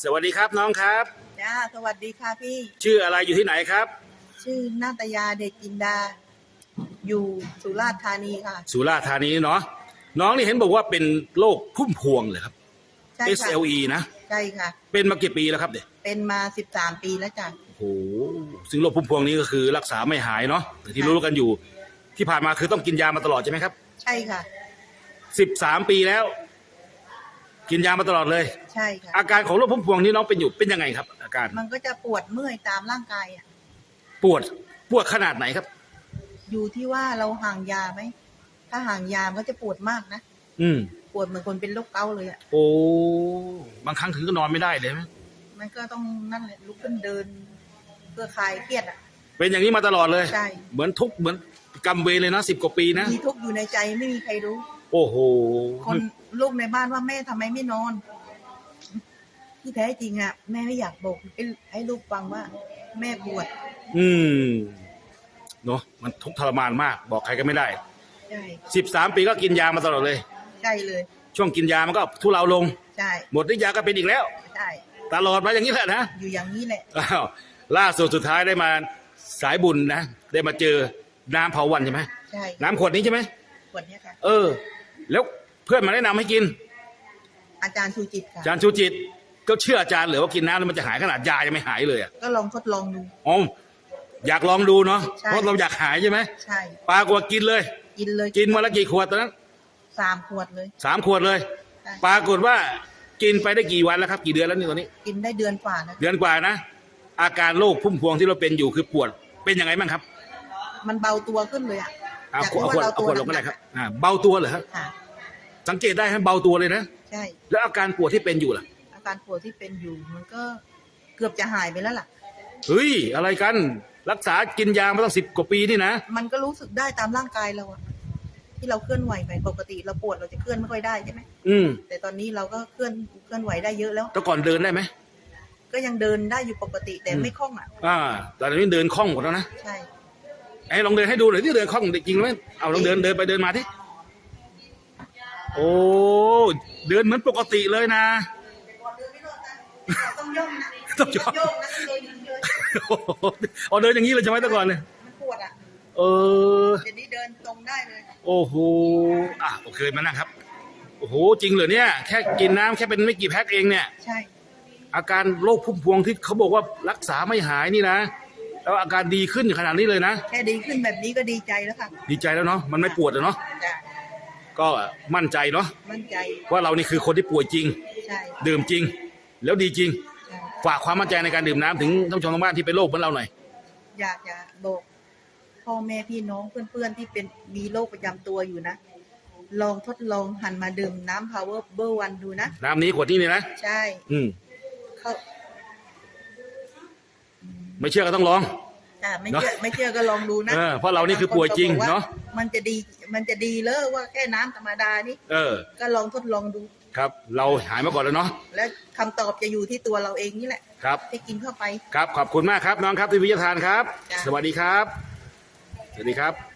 สวัสดีครับน้องครับ จ้าสวัสดีค่ะพี่ ชื่ออะไรอยู่ที่ไหนครับ ชื่อนาตยาเดชจินดา อยู่สุราษฎร์ธานีค่ะ สุราษฎร์ธานีเนาะน้องนี่เห็นบอกว่าเป็นโรคพุ่มพวงเลยครับ ใช่ค่ะ SLE นะ ใช่ค่ะ เป็นมากี่ปีแล้วครับเด็กเป็นมาสิบสามปีแล้วจ้ะ โอ้โหซึ่งโรคพุ่มพวงนี้ก็คือรักษาไม่หายเนาะแต่ที่รู้ๆกันอยู่ ที่ผ่านมาคือต้องกินยามาตลอดใช่ไหมครับใช่ค่ะ สิบสามปีแล้ว กินยามาตลอดเลย ใช่ค่ะ อาการของโรคพุ่มพวงนี้น้องเป็นอยู่เป็นยังไงครับ อาการมันก็จะปวดเมื่อยตามร่างกายอะ ปวดปวดขนาดไหนครับ อยู่ที่ว่าเราห่างยาไหม ถ้าห่างยามันก็จะปวดมากนะ อืม ปวดเหมือนคนเป็นโรคเกาต์เลยอะ โอ้บางครั้งถึงก็นอนไม่ได้เลยไหมมันก็ต้องนั่นแหละลุกขึ้นเดิน เพื่อคลายเครียดอะ เป็นอย่างนี้มาตลอดเลย ใช่ เหมือนทุกข์เหมือนกำเวรเลยนะสิบกว่าปีนะ มีทุกข์อยู่ในใจไม่มีใครรู้ โอ้โห คน ลูกในบ้านว่าแม่ทำไมไม่นอน ที่แท้จริงอะ แม่ไม่อยากบอกให้ให้ลูกฟังว่า แม่ปวด อืมเนาะมันทุกข์ทรมานมาก บอกใครก็ไม่ได้ใช่สิบสามปีก็กินยามาตลอดเลย ใช่เลย ช่วงกินยามันก็ทุเลาลงใช่หมดฤทธิ์ยาก็เป็นอีกแล้วใช่ตลอดมาอย่างนี้แหละนะอยู่อย่างนี้แหละอ้าวล่าสุดสุดท้ายได้มาสายบุญนะได้มาเจอน้ำเผาวันใช่ไหมใช่น้ำขวดนี้ใช่ไหมปวดเนี้ยค่ะเออ แล้ว เพื่อนมาแนะนำให้กิน อาจารย์ชูจิตค่ะ อาจารย์ชูจิต ก็เชื่ออาจารย์เหรือว่ากินน้ำแล้วมันจะหายขนาดยายังไม่หายเลยอะก็ลองทดลองดู อ๋ออยากลองดูเนาะใช่ เพราะเราอยากหายใช่ไหมใช่ปลากว่ากินเลย กินเลยกินมาละกี่ขวดตอนนั้นสามขวดเลย สามขวดเลย ใช่ ปรากฏว่ากินไปได้กี่วันแล้วครับ กี่เดือนแล้วนี่ตอนนี้ กินได้เดือนกว่าแล้วเดือนกว่านะ อาการโรคพุ่มพวงที่เราเป็นอยู่คือปวด เป็นยังไงบ้างครับมันเบาตัวขึ้นเลยอะเอาจากขวดที่เอาว่าขวดเราเอาขวดลงก็ได้หคนัรับกอ่าเบาตัวเหรอครับๆค่ะ สังเกตได้ให้เบาตัวเลยนะ ใช่ แล้วอาการปวดที่เป็นอยู่ล่ะ อาการปวดที่เป็นอยู่มันก็เกือบจะหายไปแล้วล่ะ เฮ้ย อะไรกัน รักษากินยามาตั้งสิบกว่าปีนี่นะ มันก็รู้สึกได้ตามร่างกายเราอะที่เราเคลื่อนไหวไปปกติเราปวดเราจะเคลื่อนไม่ค่อยได้ใช่ไหมอืม แต่ตอนนี้เราก็เคลื่อนเคลื่อนไหวได้เยอะแล้ว แต่ก่อนเดินได้ไหม ก็ยังเดินได้อยู่ปกติแต่อืมไม่คล่องอะ อ่า แต่ตอนนี้เดินคล่องหมดแล้วนะ ใช่ ไอ้ลองเดินให้ดูหน่อยที่เดินคล่องจริงไหมเอาลองเดินเดินไปเดินมาที่ โอ้เดินเหมือนปกติเลยนะต้องย่องนะต้องย่องโยกนะต้องเดินอย่างนี้เลยอ๋อเดินอย่างนี้เลยใช่ไหมแต่ก่อนเนี่ยมันปวดอะเออเดี๋ยวนี้เดินตรงได้เลย โอ้โหอะโอเคมานั่งครับ โอ้โหจริงเหรอเนี่ย แค่กินน้ำแค่เป็นไม่กี่แพ็คเองเนี่ยใช่อาการโรคพุ่มพวงที่เขาบอกว่ารักษาไม่หายนี่นะแล้วอาการดีขึ้นขนาดนี้เลยนะ แค่ดีขึ้นแบบนี้ก็ดีใจแล้วค่ะ ดีใจแล้วเนาะมันไม่ปวดแล้วเนาะจ้ะ ก็มั่นใจเนาะมั่นใจว่าเรานี่คือคนที่ป่วยจริง ใช่ดื่มจริง แล้วดีจริง ใช่ฝากความมั่นใจในการดื่มน้ำถึงท่านผู้ชมทางบ้านที่เป็นโรคเหมือนเราหน่อย อยากจะบอกพ่อแม่พี่น้องเพื่อนๆที่เป็นมีโรคประจำตัวอยู่นะ ลองทดลองหันมาดื่มน้ำ power เบอร์วันดูนะ น้ำนี้ขวดนี้เนี่ยนะ ใช่อืม เขาไม่เชื่อก็ต้องลองจ้ะไม่เชื่อไม่เชื่อก็ลองดูนะเออเพราะเรานี่คือป่วยจริงบกคเนาะ มันจะดีมันจะดีเลยว่าแค่น้ำธรรมดานี่เออ ก็ลองทดลองดู ครับ เราหายมาก่อนแล้วเนาะแล้วคำตอบจะอยู่ที่ตัวเราเองนี่แหละครับ ที่กินเข้าไป ครับ ขอบคุณมากครับน้องครับที่วิทยาทานครับ จ้ะ สวัสดีครับ สวัสดีครับ